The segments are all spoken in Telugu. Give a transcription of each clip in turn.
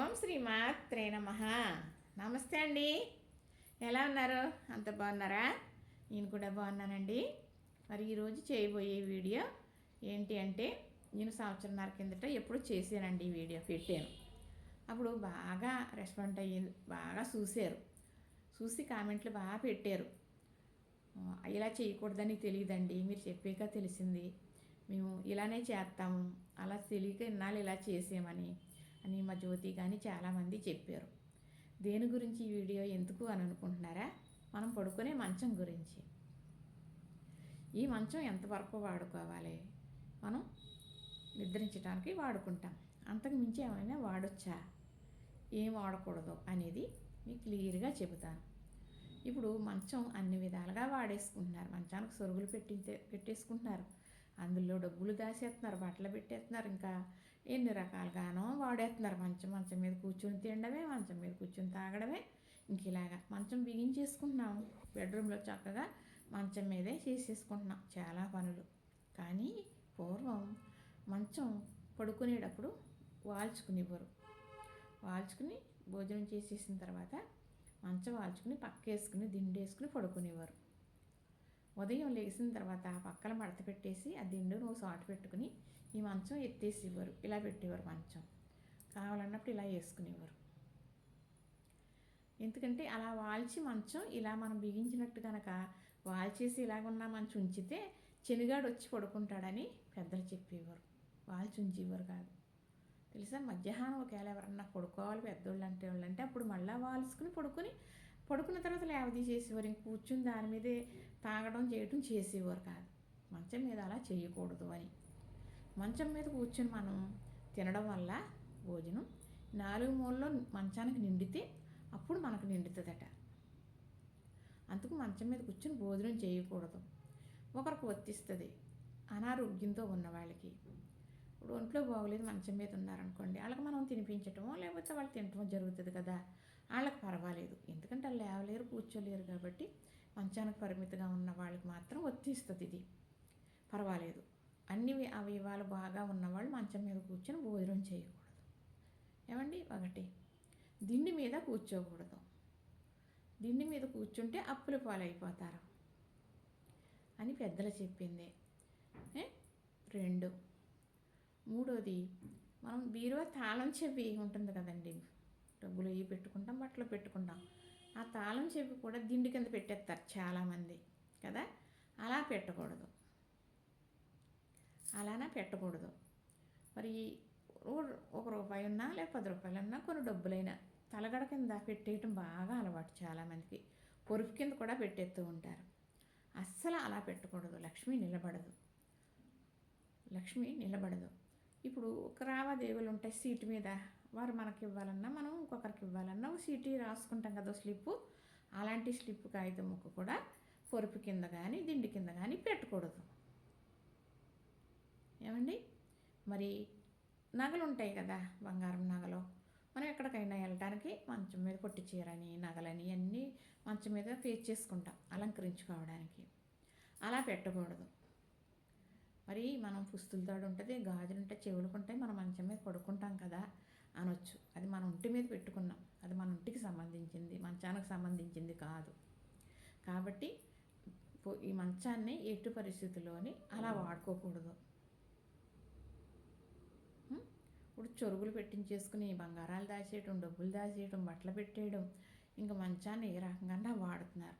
ఓం శ్రీ మాత్రే నమ. నమస్తే అండి. ఎలా ఉన్నారు? అంత బాగున్నారా? నేను కూడా బాగున్నానండి. మరి ఈరోజు చేయబోయే వీడియో ఏంటి అంటే నేను సంవత్సరంన్నర కిందట ఎప్పుడు చేశానండి ఈ వీడియో పెట్టాను. అప్పుడు బాగా రెస్పాండ్ అయ్యింది. బాగా చూశారు. చూసి కామెంట్లు బాగా పెట్టారు. ఇలా చేయకూడదని తెలియదండి. మీరు చెప్పాక తెలిసింది. మేము ఇలానే చేస్తాము. అలా తెలియక ఇన్నాళ్ళు ఇలా చేసామని. అని మా జ్యోతి కానీ చాలామంది చెప్పారు. దేని గురించి ఈ వీడియో ఎందుకు అని అనుకుంటున్నారా? మనం పడుకునే మంచం గురించి. ఈ మంచం ఎంతవరకు వాడుకోవాలి? మనం నిద్రించడానికి వాడుకుంటాం. అంతకు మించి ఏమైనా వాడొచ్చా? ఏం వాడకూడదు అనేది మీకు క్లియర్గా చెబుతాను. ఇప్పుడు మంచం అన్ని విధాలుగా వాడేసుకుంటున్నారు. మంచానికి సొరుగులు పెట్టి పెట్టేసుకుంటున్నారు. అందులో డబ్బులు దాచేస్తున్నారు బట్టలు పెట్టేస్తున్నారు. ఇంకా ఎన్ని రకాలుగానో వాడేస్తున్నారు. మంచం మంచం మీద కూర్చొని తినడమే మంచం మీద కూర్చొని తాగడమే. ఇంక ఇలాగా మంచం బిగించేసుకుంటున్నాం బెడ్రూమ్లో చక్కగా మంచం మీదే చేసేసుకుంటున్నాం. చాలా పనులు. కానీ పూర్వం మంచం పడుకునేటప్పుడు వాల్చుకునేవారు. వాల్చుకుని భోజనం చేసేసిన తర్వాత మంచం వాల్చుకుని పక్క వేసుకుని దిండు వేసుకుని పడుకునేవారు. ఉదయం లేచిన తర్వాత ఆ పక్కన మడత పెట్టేసి ఆ దిండు నువ్వు సాటు పెట్టుకుని ఈ మంచం ఎత్తేసి ఇవ్వరు ఇలా పెట్టేవారు మంచం. కావాలన్నప్పుడు ఇలా వేసుకునేవారు. ఎందుకంటే అలా వాల్చి మంచం ఇలా మనం బిగించినట్టు కనుక వాల్చేసి ఇలాగున్న మంచం ఉంచితే చెనిగాడు వచ్చి పడుకుంటాడని పెద్దలు చెప్పేవారు. వాల్చి ఉంచేవారు కాదు. తెలుసా? మధ్యాహ్నం ఒకవేళ ఎవరన్నా పడుకోవాలి పెద్దోళ్ళు అంటే వాళ్ళు అంటే అప్పుడు మళ్ళీ వాల్చుకుని పడుకుని పడుకున్న తర్వాత లేవది చేసేవారు. ఇంక కూర్చుని దాని మీదే తాగడం చేయటం చేసేవారు కాదు. మంచం మీద అలా చేయకూడదు అని. మంచం మీద కూర్చొని మనం తినడం వల్ల భోజనం నాలుగు మూలలో మంచానికి నిండితే అప్పుడు మనకు నిండుతుందట. అందుకు మంచం మీద కూర్చొని భోజనం చేయకూడదు. ఒకరికి వర్తిస్తుంది అనారోగ్యంతో ఉన్న వాళ్ళకి. ఇప్పుడు ఒంట్లో బాగోలేదు మంచం మీద ఉన్నారనుకోండి వాళ్ళకి మనం తినిపించటమో లేకపోతే వాళ్ళు తినటమో జరుగుతుంది కదా వాళ్ళకి పర్వాలేదు. ఎందుకంటే వాళ్ళు లేవలేరు కూర్చోలేరు కాబట్టి మంచానికి పరిమితిగా ఉన్న వాళ్ళకి మాత్రం వర్తిస్తుంది ఇది. పర్వాలేదు. అన్ని అవయవాలు బాగా ఉన్నవాళ్ళు మంచం మీద కూర్చొని భోజనం చేయకూడదు. ఏమండి? ఒకటి. దిండి మీద కూర్చోకూడదు. దిండి మీద కూర్చుంటే అప్పుల పాలైపోతారు అని పెద్దలు చెప్పింది. రెండు. మూడోది మనం బీరువా తాళం చెవి ఉంటుంది కదండి. డబ్బులు ఇవి పెట్టుకుంటాం బట్టలు పెట్టుకుంటాం. ఆ తాళం చెవి కూడా దిండి కింద పెట్టేస్తారు చాలామంది కదా? అలా పెట్టకూడదు. అలానే పెట్టకూడదు. మరి ఒక రూపాయి ఉన్నా లేక పది రూపాయలు ఉన్నా కొన్ని డబ్బులైనా తలగడ కింద పెట్టేయటం బాగా అలవాటు చాలామందికి. పొరుపు కింద కూడా పెట్టేస్తూ ఉంటారు. అస్సలు అలా పెట్టకూడదు. లక్ష్మి నిలబడదు. లక్ష్మి నిలబడదు. ఇప్పుడు ఒక లావాదేవీలు ఉంటాయి సీటు మీద వారు మనకి ఇవ్వాలన్నా మనం ఇంకొకరికి ఇవ్వాలన్నా ఒక సీటు రాసుకుంటాం కదా స్లిప్పు అలాంటి స్లిప్ కాగితం ముక్క కూడా పొరుపు కింద కానీ దిండి కింద కానీ పెట్టకూడదు. ఏమండి? మరి నగలు ఉంటాయి కదా బంగారం నగలు. మనం ఎక్కడికైనా వెళ్ళడానికి మంచం మీద పొట్టి చీరని నగలని అన్నీ మంచం మీద పేజ్ చేసుకుంటాం అలంకరించుకోవడానికి. అలా పెట్టకూడదు. మరి మనం పుస్తులతోడు ఉంటుంది గాజులు ఉంటాయి చెవులకు ఉంటాయి మనం మంచం మీద పడుకుంటాం కదా అనొచ్చు. అది మన ఒంటి మీద పెట్టుకున్నాం. అది మన ఒంటికి సంబంధించింది మంచానికి సంబంధించింది కాదు. కాబట్టి ఈ మంచాన్ని ఎటు పరిస్థితుల్లోని అలా వాడుకోకూడదు. ఇప్పుడు చొరుగులు పెట్టించేసుకుని బంగారాలు దాచేయటం డబ్బులు దాచేయటం బట్టలు పెట్టేయడం ఇంకా మంచాన్ని ఏ రకంగా వాడుతున్నారు.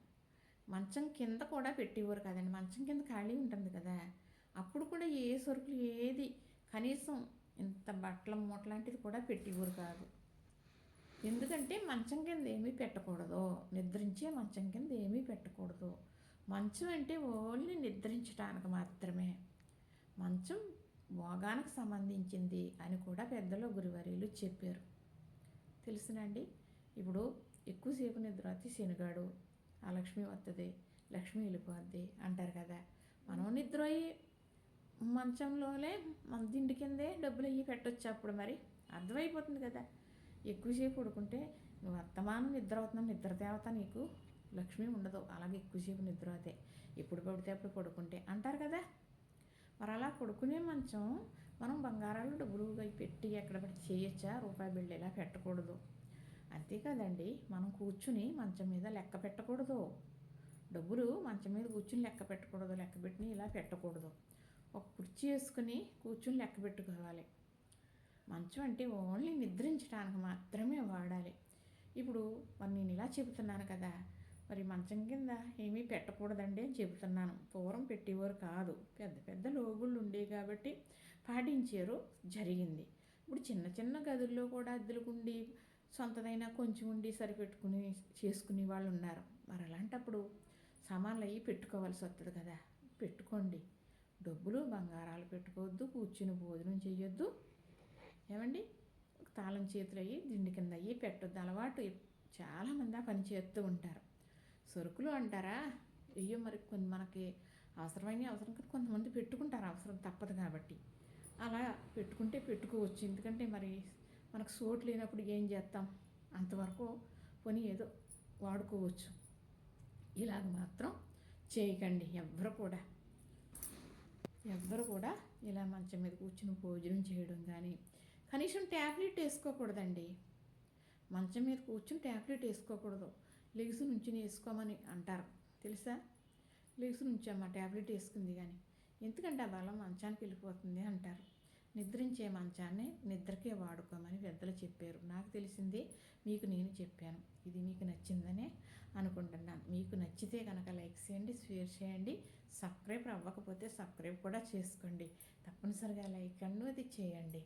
మంచం కింద కూడా పెట్టేవారు కదండి. మంచం కింద ఖాళీ ఉంటుంది కదా. అప్పుడు కూడా ఏ సరుకులు ఏది కనీసం ఇంత బట్టల మూట లాంటిది కూడా పెట్టేవారు కాదు. ఎందుకంటే మంచం కింద ఏమీ పెట్టకూడదు. నిద్రించే మంచం కింద ఏమీ పెట్టకూడదు. మంచం అంటే ఓన్లీ నిద్రించడానికి మాత్రమే. మంచం భోగానికి సంబంధించింది అని కూడా పెద్దలు గురువర్యులు చెప్పారు. తెలుసునండి ఇప్పుడు ఎక్కువసేపు నిద్ర వస్తే శనిగాడు ఆ లక్ష్మి వస్తుంది లక్ష్మి వెళ్ళిపోద్ది అంటారు కదా. మనం నిద్ర అయ్యి మంచంలోనే మన దిండి కిందే డబ్బులు అయ్యి పెట్టొచ్చు అప్పుడు మరి. అర్థమైపోతుంది కదా. ఎక్కువసేపు పడుకుంటే నువ్వు అత్తమానం నిద్ర అవుతున్నావు నిద్ర దేవత నీకు లక్ష్మి ఉండదు. అలాగే ఎక్కువసేపు నిద్ర అవుతాయి ఎప్పుడు పడితే అప్పుడు పడుకుంటే అంటారు కదా. మరి అలా కొడుకునే మంచం మనం బంగారాలు డబ్బులు అవి పెట్టి ఎక్కడ పెట్టి చేయొచ్చా? రూపాయి బిళ్ళ ఇలా పెట్టకూడదు. అంతేకాదండి మనం కూర్చుని మంచం మీద లెక్క పెట్టకూడదు. డబ్బులు మంచం మీద కూర్చుని లెక్క పెట్టకూడదు. లెక్క పెట్టిన ఇలా పెట్టకూడదు. ఒక కుర్చీ వేసుకుని కూర్చుని లెక్క పెట్టుకోవాలి. మంచం అంటే ఓన్లీ నిద్రించడానికి మాత్రమే వాడాలి. ఇప్పుడు మరి నేను ఇలా చెబుతున్నాను కదా. మరి మంచం కింద ఏమీ పెట్టకూడదండి అని చెబుతున్నాను. పూర్వం పెట్టేవారు కాదు. పెద్ద పెద్ద లోగుళ్ళు ఉండేవి కాబట్టి పాటించారు. జరిగింది. ఇప్పుడు చిన్న చిన్న గదుల్లో కూడా అద్దెలకుండి సొంతదైనా కొంచెం ఉండి సరిపెట్టుకుని చేసుకునే వాళ్ళు ఉన్నారు. మరి అలాంటప్పుడు సామాన్లు అవి పెట్టుకోవాల్సి వస్తుంది కదా. పెట్టుకోండి. డబ్బులు బంగారాలు పెట్టుకోవద్దు కూర్చుని భోజనం చేయొద్దు ఏమండి? తాళం చేతులు అయ్యి దిండి కింద అయ్యి పెట్టొద్దు. అలవాటు చాలామంది ఆ పని చేస్తూ ఉంటారు. సరుకులు అంటారా? అయ్యో మరి కొన్ని మనకి అవసరమైన అవసరం కదా కొంతమంది పెట్టుకుంటారు అవసరం తప్పదు కాబట్టి. అలా పెట్టుకుంటే పెట్టుకోవచ్చు. ఎందుకంటే మరి మనకు సోటు లేనప్పుడు ఏం చేస్తాం? అంతవరకు కొని ఏదో వాడుకోవచ్చు. ఇలాగ మాత్రం చేయకండి ఎవ్వరు కూడా. ఎవ్వరు కూడా ఇలా మంచం మీద కూర్చుని భోజనం చేయడం కానీ కనీసం ట్యాబ్లెట్ వేసుకోకూడదండి. మంచం మీద కూర్చుని ట్యాబ్లెట్ వేసుకోకూడదు. లెగ్స్ నుంచి వేసుకోమని అంటారు. తెలుసా? లెగ్స్ నుంచి అమ్మ ట్యాబ్లెట్ వేసుకుంది కానీ ఎందుకంటే ఆ బలం మంచానికి వెళ్ళిపోతుంది అంటారు. నిద్రించే మంచాన్ని నిద్రకే వాడుకోమని పెద్దలు చెప్పారు. నాకు తెలిసింది మీకు నేను చెప్పాను. ఇది మీకు నచ్చిందనే అనుకుంటున్నాను. మీకు నచ్చితే కనుక లైక్ చేయండి షేర్ చేయండి సబ్స్క్రైబ్ అవ్వకపోతే సబ్స్క్రైబ్ కూడా చేసుకోండి. తప్పనిసరిగా లైక్ అన్నది చేయండి.